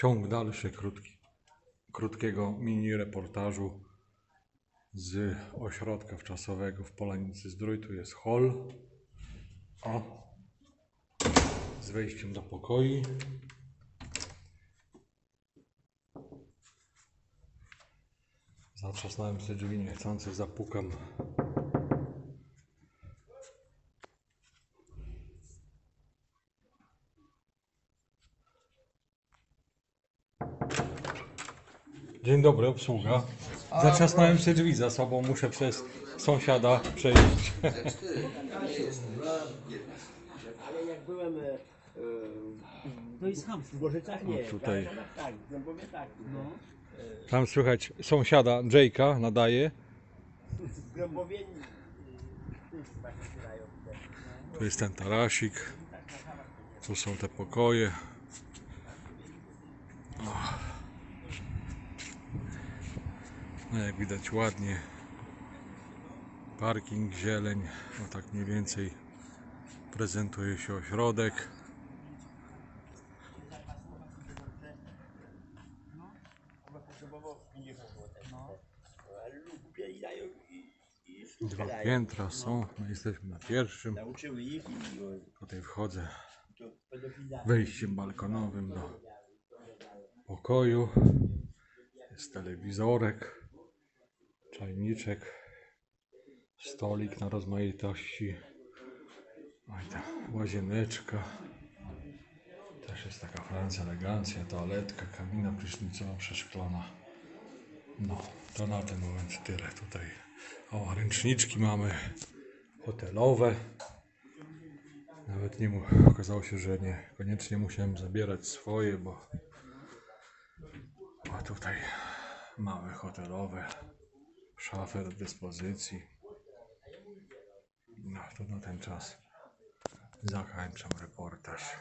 ciąg dalszy krótki, krótkiego mini reportażu z ośrodka wczasowego w Polanicy Zdrój. Tu jest hol. O! Z wejściem do pokoi. Zatrzasnąłem sobie drzwi niechcący, zapukam. Dzień dobry, obsługa. Zatrzasnąłem sobie drzwi za sobą, muszę przez sąsiada przejść. Ale jak byłem e, e, To jest chamstwo. w Gorzycach nie, No tutaj. w tak, w Głębowie tak. No. Tam słychać sąsiada Jake'a nadaje. W e. Tu jest ten tarasik. Tu są te pokoje. O. No jak widać ładnie. Parking, zieleń. No tak mniej więcej prezentuje się ośrodek. No. Dwa piętra są. My jesteśmy na pierwszym. Tutaj wchodzę wejściem balkonowym do pokoju. Jest telewizorek, czajniczek, stolik na rozmaitości. Oj, ta łazieneczka. Też jest taka Francja, elegancja, toaletka, kabina prysznicowa przeszklona. No, to na ten moment tyle tutaj. O, ręczniczki mamy hotelowe. Nawet nie mu, okazało się, że nie koniecznie musiałem zabierać swoje, bo, bo tutaj mamy hotelowe, szafę do dyspozycji. No to na ten czas zakończam reportaż.